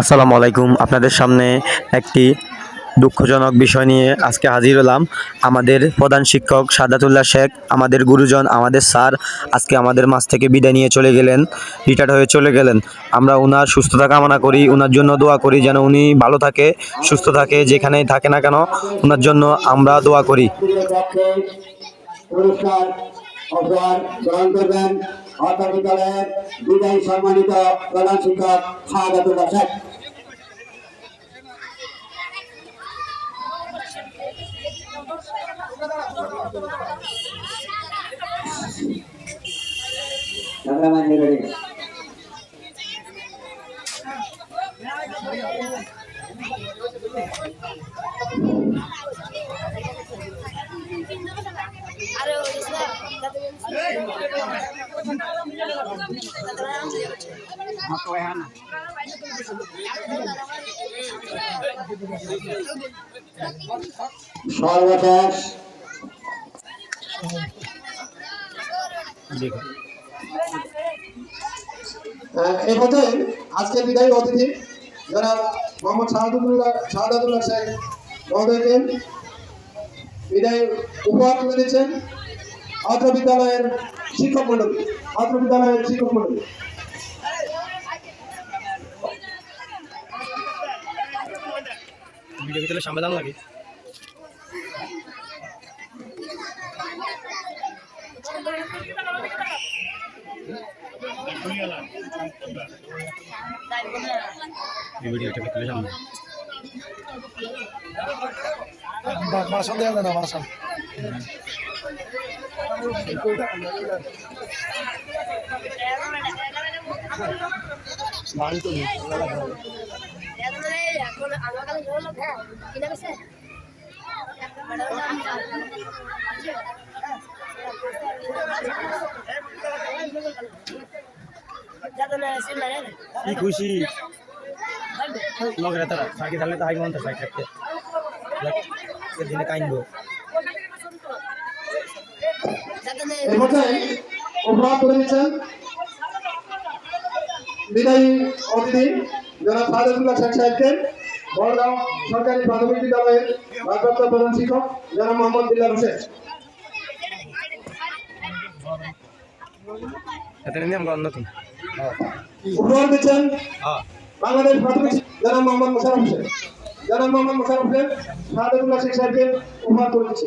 আসসালামু আলাইকুম। আপনাদের সামনে একটি দুঃখজনক বিষয় নিয়ে আজকে হাজির হলাম। আমাদের প্রধান শিক্ষক সাদাতুল্লাহ শেখ, আমাদের গুরুজন, আমাদের স্যার আজকে আমাদের মাছ থেকে বিদায় নিয়ে চলে গেলেন, রিটায়ার্ড হয়ে চলে গেলেন। আমরা ওনার সুস্থতা কামনা করি ওনার জন্য দোয়া করি যেন উনি ভালো থাকে, সুস্থ থাকে যেখানেই থাকে না কেন ওনার জন্য আমরা দোয়া করি। পুরস্কার অর্থ বিদ্যালয়ের বিদায়ী সম্মানিত প্রধান শিক্ষক শাহাদাতুল্লাহ শেখ ক্যামেরাম্যান রেডি এই আজকে বিদায়ী অতিথি যারা মোহাম্মদ শাহাদুল্লাহ শাহাদুল্লাহ সাহেব মহোদয়কে বিদায় উপহার তুলে দিচ্ছেন। অত্র বিদ্যালয়ের শিক্ষক মন্ডলী অত্র বিদ্যালয়ের শিক্ষক মন্ডলী। ভিডিও ভিতরে সামলাম লাগে সামনে। দেওয়া না খুশি? লগরে তারা সাইকেল থাকলে তো হাই মন থাকতে দিনে কাইনবো। এই পর্যায়ে উপহার তুলে দিচ্ছেন বিদায়ী অতিথি যারা শাহাদুল্লাহ শেখ সাহেবকে বড়গাঁও সরকারি প্রাথমিক বিদ্যালয়ের ভারপ্রাপ্ত প্রধান শিক্ষক যারা মোহাম্মদ বিল্লাল হোসেন। কর উপহার দিচ্ছেন হ্যাঁ। বাংলাদেশ প্রাথমিক যারা মোহাম্মদ মোশারফ হোসেন। যারা মোহাম্মদ মোশারফ হোসেন শাহাদুল্লাহ শেখ সাহেবকে উপহার তুলে দিচ্ছে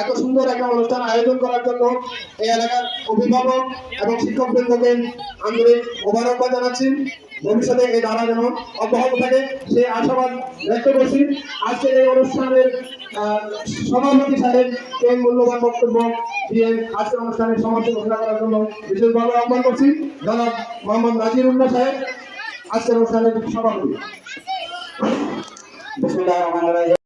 এত সুন্দর একটা অনুষ্ঠান আয়োজন করার জন্য এই এলাকার অভিভাবক এবং শিক্ষক বৃন্দকে আন্তরিক মোবারকবাদ জানাচ্ছি। ভবিষ্যতে এই ধারা যেন অব্যাহত থাকে সেই আশাবাদ ব্যক্ত করছি। আজকের এই অনুষ্ঠানের সভাপতি সাহেব এই মূল্যবান বক্তব্য দিয়ে আজকের অনুষ্ঠানের সমাপ্তি ঘোষণা করার জন্য বিশেষভাবে আহ্বান করছি। জনাব মোহাম্মদ নাজির উল্লাহ সাহেব, আজকের অনুষ্ঠানের সভাপতি।